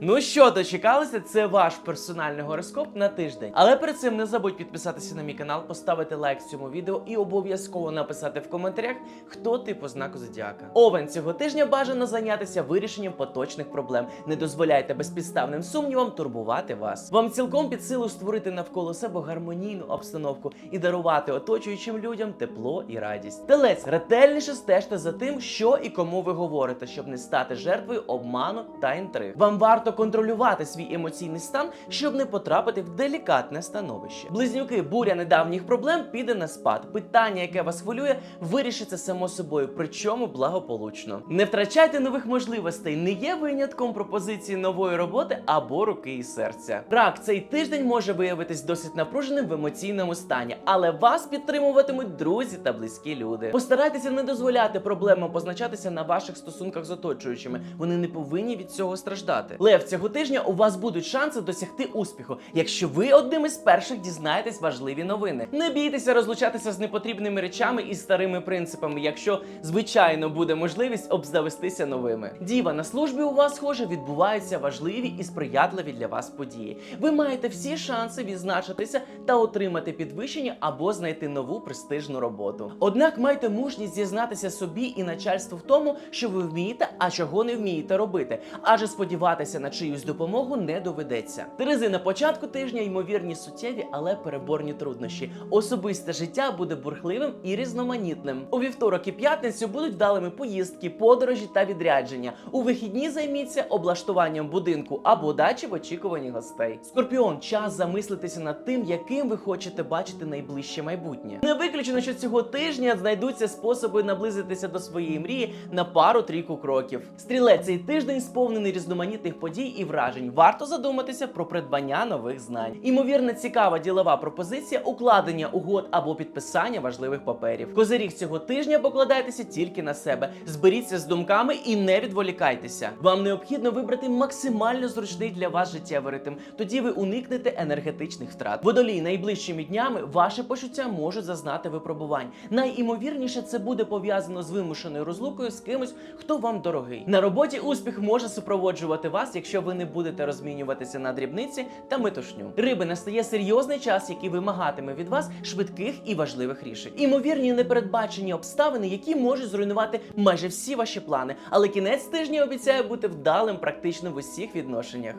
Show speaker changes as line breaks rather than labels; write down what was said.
Ну що, дочекалися? Це ваш персональний гороскоп на тиждень. Але перед цим не забудь підписатися на мій канал, поставити лайк цьому відео і обов'язково написати в коментарях, хто ти по знаку зодіака. Овен цього тижня бажано зайнятися вирішенням поточних проблем. Не дозволяйте безпідставним сумнівам турбувати вас. Вам цілком під силу створити навколо себе гармонійну обстановку і дарувати оточуючим людям тепло і радість. Телець ретельніше стежте за тим, що і кому ви говорите, щоб не стати жертвою обману та інтриг. Вам варто контролювати свій емоційний стан, щоб не потрапити в делікатне становище. Близнюки, буря недавніх проблем піде на спад. Питання, яке вас хвилює, вирішиться само собою, причому благополучно. Не втрачайте нових можливостей, не є винятком пропозиції нової роботи або руки і серця. Рак цей тиждень може виявитись досить напруженим в емоційному стані, але вас підтримуватимуть друзі та близькі люди. Постарайтеся не дозволяти проблемам позначатися на ваших стосунках з оточуючими. Вони не повинні від цього страждати. Лев цього тижня у вас будуть шанси досягти успіху, якщо ви одним із перших дізнаєтесь важливі новини. Не бійтеся розлучатися з непотрібними речами і старими принципами, якщо звичайно буде можливість обзавестися новими. Діва на службі у вас, схоже, відбуваються важливі і сприятливі для вас події. Ви маєте всі шанси відзначитися та отримати підвищення або знайти нову престижну роботу. Однак майте мужність зізнатися собі і начальству в тому, що ви вмієте, а чого не вмієте робити, адже сподіватися на чиюсь допомогу не доведеться. Терези на початку тижня ймовірні суттєві, але переборні труднощі. Особисте життя буде бурхливим і різноманітним. У вівторок і п'ятницю будуть вдалими поїздки, подорожі та відрядження. У вихідні займіться облаштуванням будинку або дачі в очікуванні гостей. Скорпіон, час замислитися над тим, яким ви хочете бачити найближче майбутнє. Не виключено, що цього тижня знайдуться способи наблизитися до своєї мрії на пару трійку кроків. Стрілець цей тиждень сповнений різноманітних подій і вражень. Варто задуматися про придбання нових знань. Імовірно, цікава ділова пропозиція укладення угод або підписання важливих паперів. Козиріг цього тижня покладайтеся тільки на себе. Зберіться з думками і не відволікайтеся. Вам необхідно вибрати максимально зручний для вас життєвий ритм. Тоді ви уникнете енергетичних втрат. Водолій найближчими днями ваші почуття можуть зазнати випробувань. Найімовірніше це буде пов'язано з вимушеною розлукою з кимось, хто вам дорогий. На роботі успіх може супроводжувати вас, якщо ви не будете розмінюватися на дрібниці та метушню. Риби настає серйозний час, який вимагатиме від вас швидких і важливих рішень. Імовірні непередбачені обставини, які можуть зруйнувати майже всі ваші плани. Але кінець тижня обіцяє бути вдалим практично в усіх відношеннях.